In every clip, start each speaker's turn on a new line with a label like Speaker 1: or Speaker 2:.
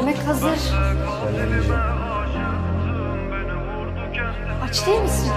Speaker 1: Yemek hazır. Aç değil misin?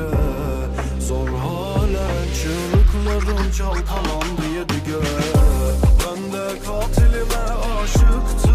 Speaker 2: yere. Zor halen çığlıklarım çalkalandı yedi göğe. Ben de katilime aşıktım.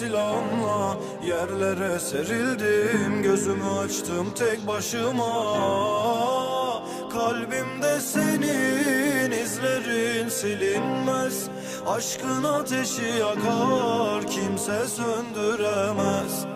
Speaker 2: silahımla Yerlere serildim. Gözümü açtım tek başıma. Kalbimde senin izlerin silinmez. Aşkın ateşi yakar Kimse söndüremez.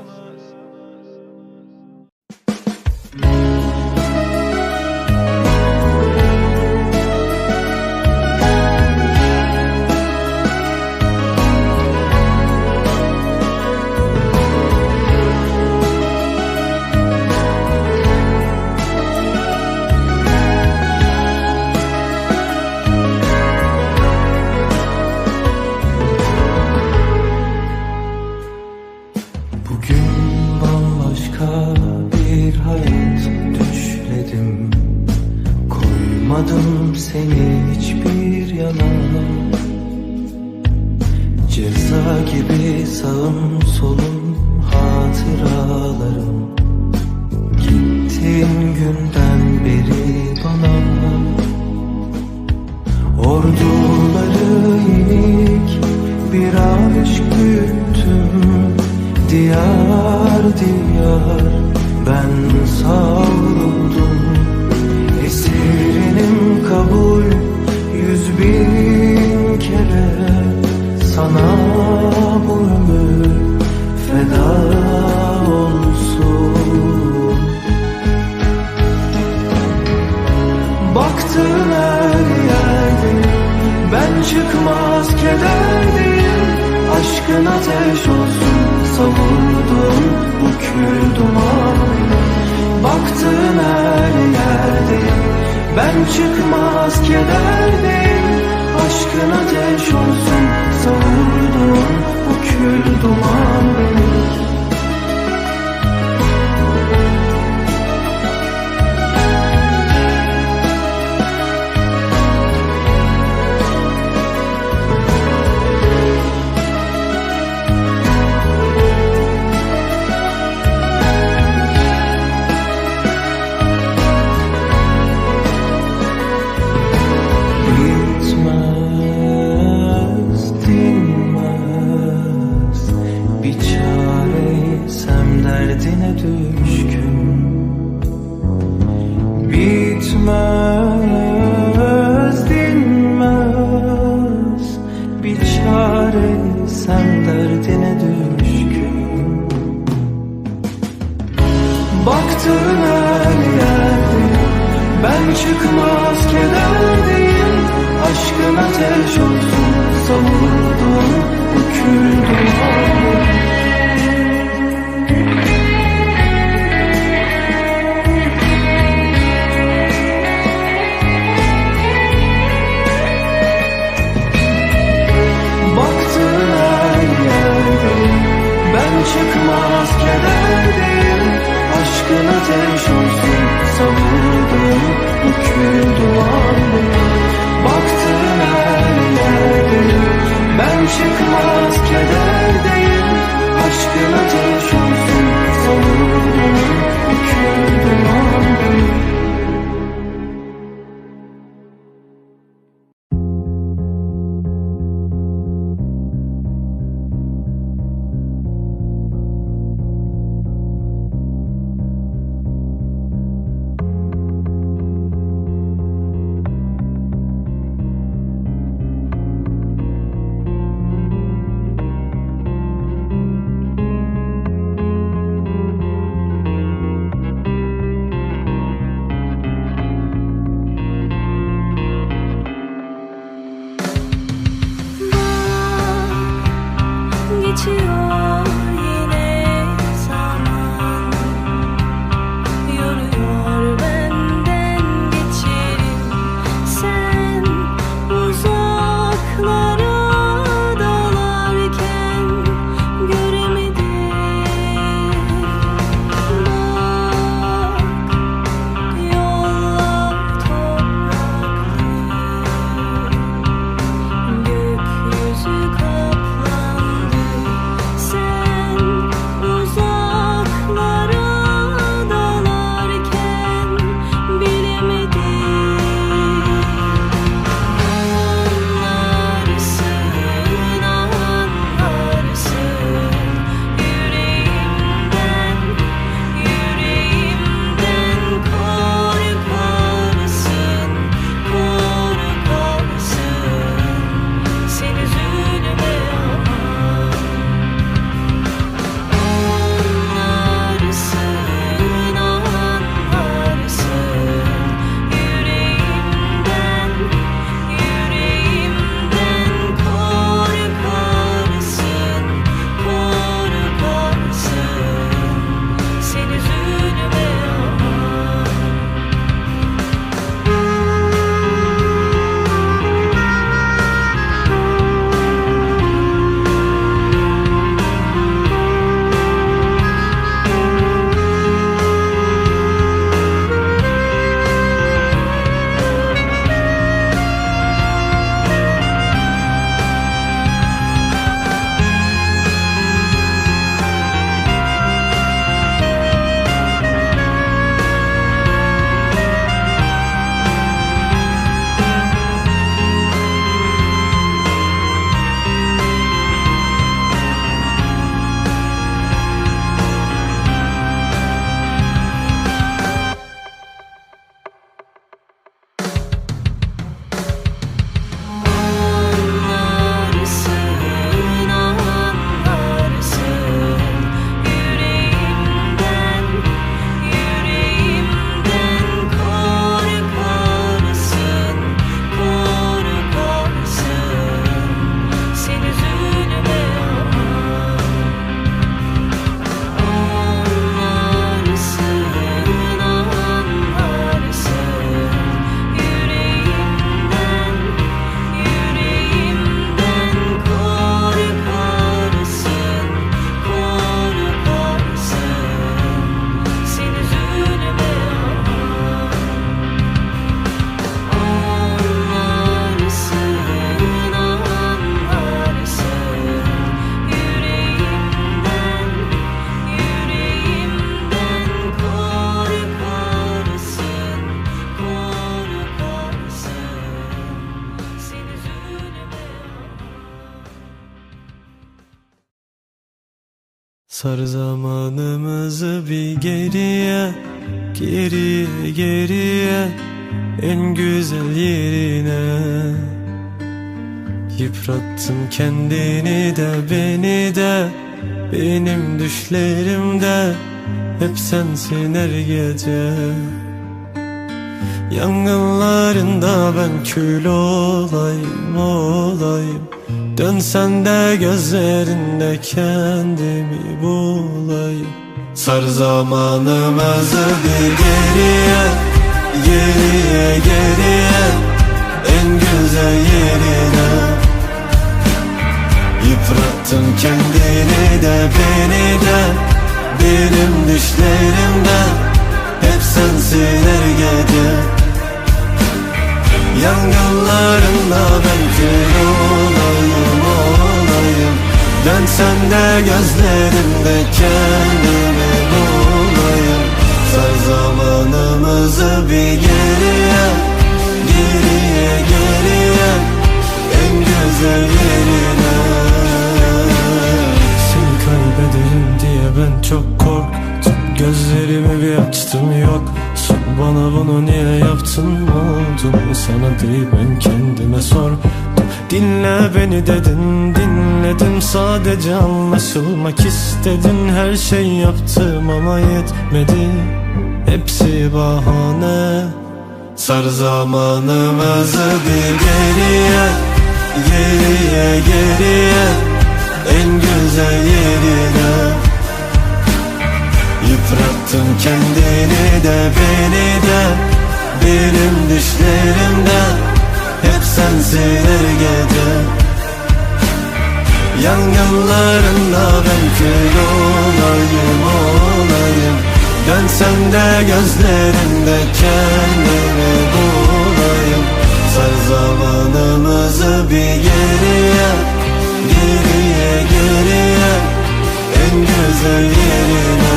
Speaker 3: Baktığın her yerde Ben çıkmaz kederdeyim Aşkın ateş olsun Savurdum bu kül dumanı. Baktığın her yerde Ben çıkmaz kederdeyim Aşkın ateş olsun Savurdum bu kül dumanı. Dinmez, dinmez. Bir çare sen derdine düşkün. Baktığın her yerde Ben çıkmaz kederdeyim. Aşkın ateş olsun Savurduğum,
Speaker 1: büküldüm
Speaker 3: Sar zamanımızı bir geriye Geriye geriye En güzel yerine. Yıprattın kendini de beni de Benim düşlerimde Hep sensin her gece.
Speaker 1: Yangınlarında ben kül olayım olayım. Dönsen de gözlerinde kendimi bulayım. Sar zamanımızı bir geriye Geriye geriye. En güzel yerine. Yıprattın kendini de beni de Benim düşlerimden. Hep sensin her gece Yangınlarında ben kül olayım. Olayım Dönsen de gözlerimde kendimi bulayım. Sar zamanımızı bir Geriye oldum Sana değil ben kendime sordum. Dinle beni dedin dinledim. Sadece anlaşılmak istedin. Her şey yaptım ama yetmedi. Hepsi bahane. Sar zamanımızı bir geriye Geriye geriye. En güzel yerine Yıprattın kendini de beni de Benim düşlerimden Hep sensin her gece. Yangınlarında ben kül olayım olayım. Dönsen de gözlerinde kendimi bulayım. Sar zamanımızı bir geriye Geriye geriye. En güzel yerine.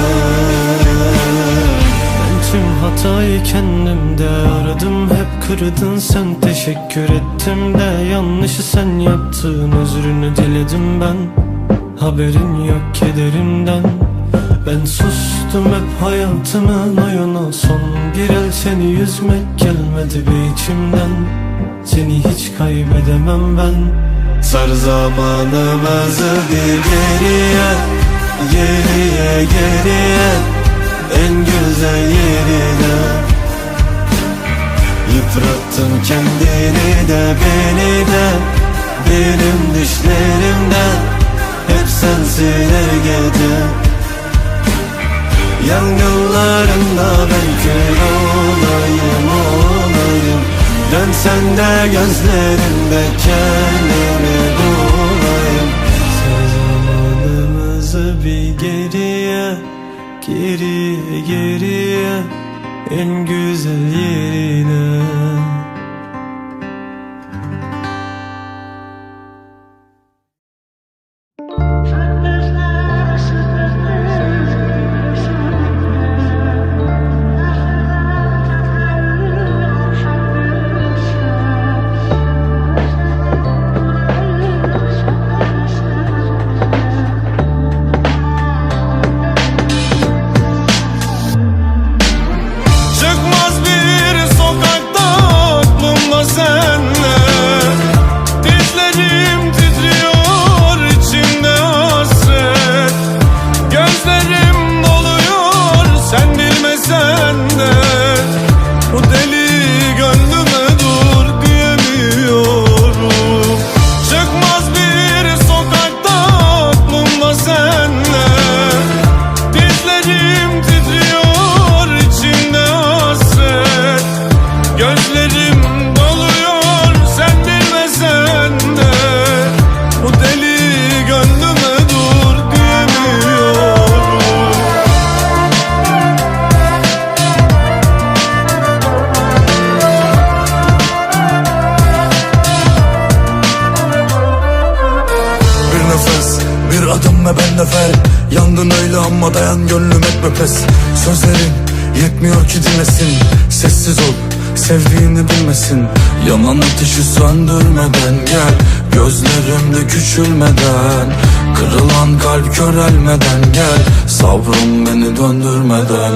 Speaker 1: Ben tüm hatayı kendimde kırdın sen teşekkür ettim de Yanlışı sen yaptın özrünü diledim ben. Haberin yok kederimden. Ben sustum hep hayatımın oyunu Son bir el seni yüzmek gelmedi bir içimden. Seni hiç kaybedemem ben. Sar zamanımızı bir geriye Geriye geriye. En güzel yerine Yıprattın kendini de beni de Benim düşlerimden Hep sensin her gece Yangınlarında ben kül olayım olayım. Dönsen de gözlerinde kendimi bulayım. Sen bir geriye Geriye geriye En güzel yerine
Speaker 4: Yandın öyle ama dayan gönlüm etme pes Sözlerin yetmiyor ki dinlesin. Sessiz ol, sevdiğini bilmesin. Yanan ateşi söndürmeden gel. Gözlerimde küçülmeden Kırılan kalp körelmeden gel. Sabrım beni döndürmeden.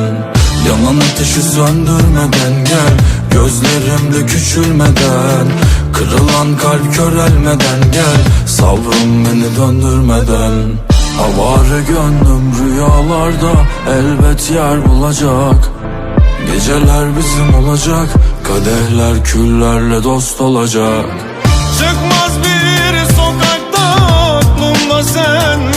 Speaker 4: Yanan ateşi söndürmeden gel. Gözlerimde küçülmeden Kırılan kalp körelmeden gel. Sabrım beni döndürmeden Havare gönlüm rüyalarda elbet yer bulacak. Geceler bizim olacak Kadehler küllerle dost olacak.
Speaker 1: Çıkmaz bir sokakta aklımda sen